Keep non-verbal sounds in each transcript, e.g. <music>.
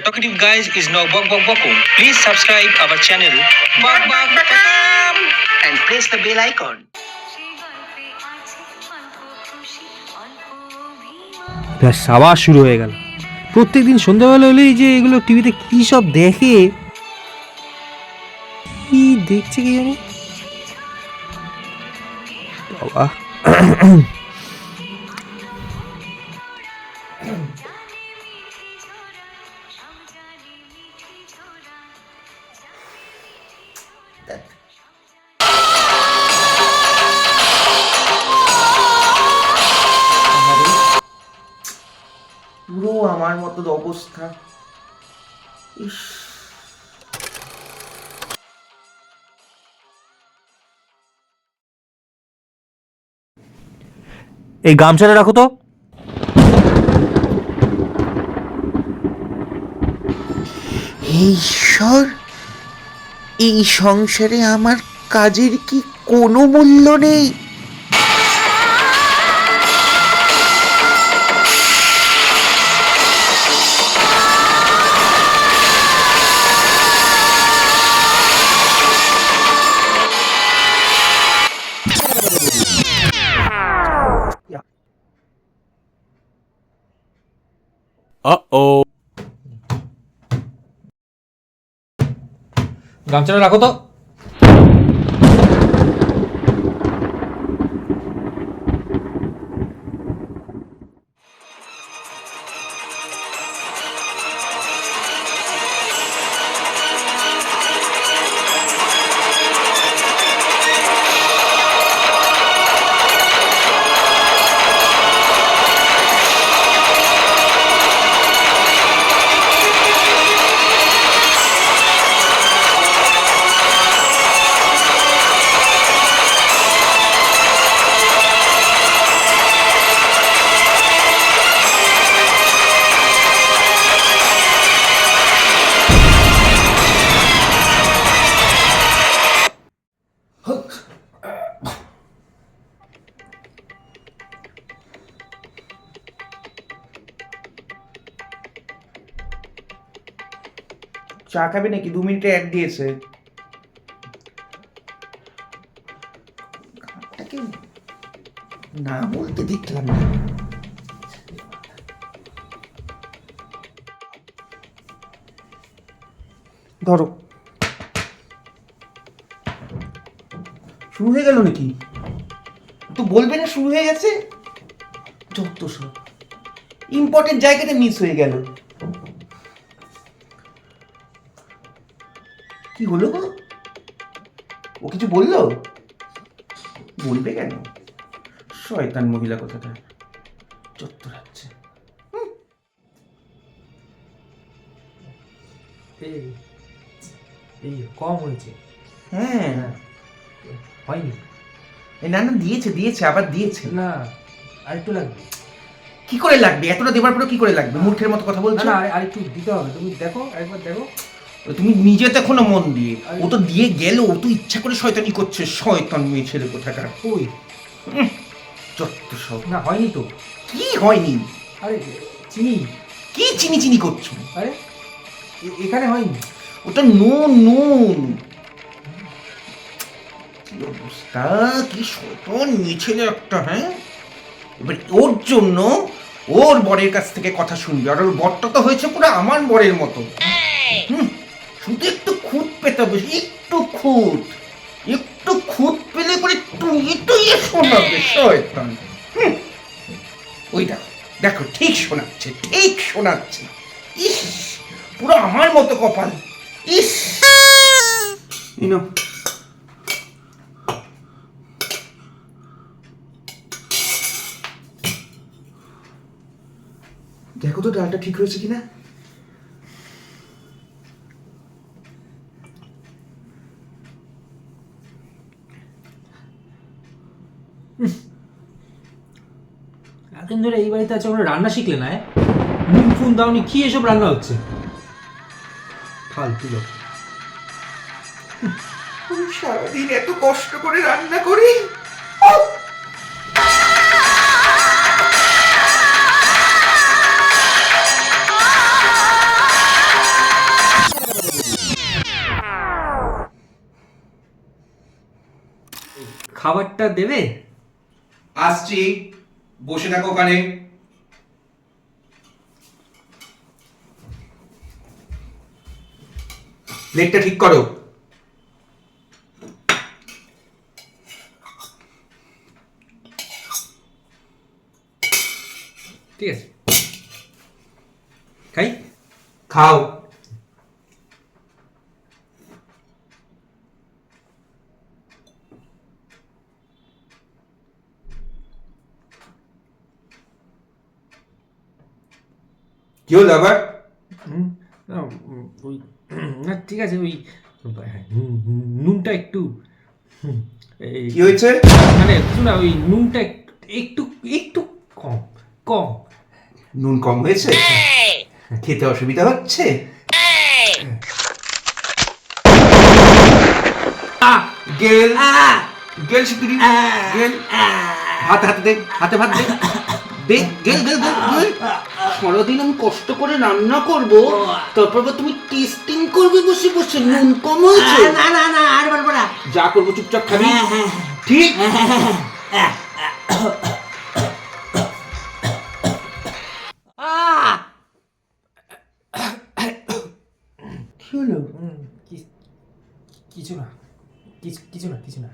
The talkative guys is now Bok Bok Bokum. Please subscribe our channel Bok Bok Bokum and press the bell icon. ব্যাস আবার শুরু হয়ে গেল প্রত্যেক দিন সন্ধ্যাবেলা হলেই যে এগুলো টিভিতে কী সব দেখে কি দেখছে কি জানি বাবা পুরো আমার মতো অবস্থা। ইস। এই গামছাটা রাখো তো। ঈশ্বর এই সংসারে আমার কাজের কি কোনো মূল্য নেই? いや。あおガンチャララこと চা খাবে নাকি? দু মিনিটে এক দিয়েছে। না, বলতে দেখলাম না। ধরো। শুরু হয়ে গেল নাকি? তো বলবে না শুরু হয়ে গেছে? যত সব। ইম্পর্টেন্ট জায়গাটা মিস হয়ে গেল। কি হলো গো? ও কিছু বলল? বলবে কেন? শয়তান মহিলা কথাটা। চত্বর হচ্ছে এই কম হয়েছে। হ্যাঁ। হয়নি। এই না না দিয়েছে দিয়েছে আবার দিয়েছে। না আর একটু লাগবে। কি করে লাগবে? এতটা দেবার পরে কি করে লাগবে? মূর্খের মতো কথা বলছো? না আর একটু দিতে হবে। তুমি দেখো একবার দেখো। তুমি নিজে দেখো না মন দিয়ে ও তো দিয়ে গেল ও তো ইচ্ছা করে শয়তানি করছে। শয়তান মেয়ে ছেলে কোথাকার? ওই চত্ব সব। না হয়নি তো। কি হয়নি? আরে চিনি? কি চিনি চিনি করছ? আরে এখানে হয়নি। ওটা নুন নুন। কি অবস্থা? কি শয়তান মেয়ে ছেলে একটা হ্যাঁ? এবার ওর জন্য ওর বরের কাছ থেকে কথা শুনবে। আর ওর বরটা তো হয়েছে পুরো আমার বরের মতো। শুধু একটু খুঁত পেতে হবে একটু খুঁত। একটু খুঁত পেলে পরে টুইয়ে টুইয়ে শোনাবে শয়তান। হুম, ওই দেখো দেখো ঠিক শোনাচ্ছে ঠিক শোনাচ্ছে। ইস পুরো আমার মতো কপাল। ইস। ইনো দেখো তো ডালটা ঠিক হয়েছে কিনা? ধরে এই বাড়িতে আছে কোনো রান্না শিখলে না নুন ফুন দাওনি কি এসব রান্না হচ্ছে? ফালতু লোক। সারাদিন এত কষ্ট করে রান্না করি। খাবারটা দেবে? আসছি। বসে থাকো ওখানে। প্লেটটা ঠিক করো। ঠিক আছে। খাই। খাও। কি হলো আবার? না, ওই <clears throat> না ঠিক আছে ওই নুন- নুনটা একটু কি হয়েছে? মানে না ওই নুনটা একটু একটু কম কম। নুন কম হয়েছে? খেতে অসুবিধা হচ্ছে! গেল! গেল! গেল। হাতে হাতে দে হাতে ভাত দে। দে গেল গেল গেল গেল সারাদিন আমি কষ্ট করে রান্না করব তারপর তুমি টেস্টিং করবে বসে বসে নুন কম হয়েছে। না না না আর বলব না। যা করব চুপচাপ খাবি। হ্যাঁ, ঠিক। আহ! কি হলো? কিছু না। কিছু কিছু না কিছু না।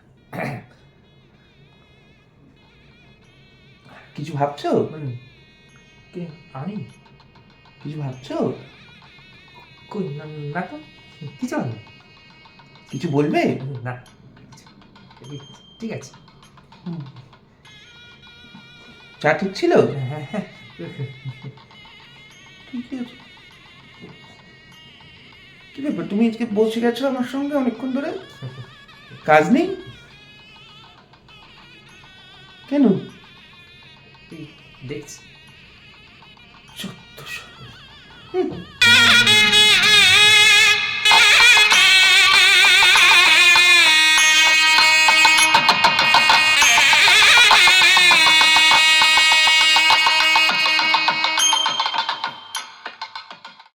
কিছু ভাবছ? কে? আমি? কিছু ভাবছ? কই না তো? কিছু হবে কিছু বলবে? না ঠিক আছে। চা ঠিক ছিল? হ্যাঁ, হ্যাঁ, ঠিক আছে। কি ব্যাপার? তুমি আজকে বসে গেছো আমার সঙ্গে অনেকক্ষণ ধরে? <laughs> কাজ নেই? কেন? দেখছি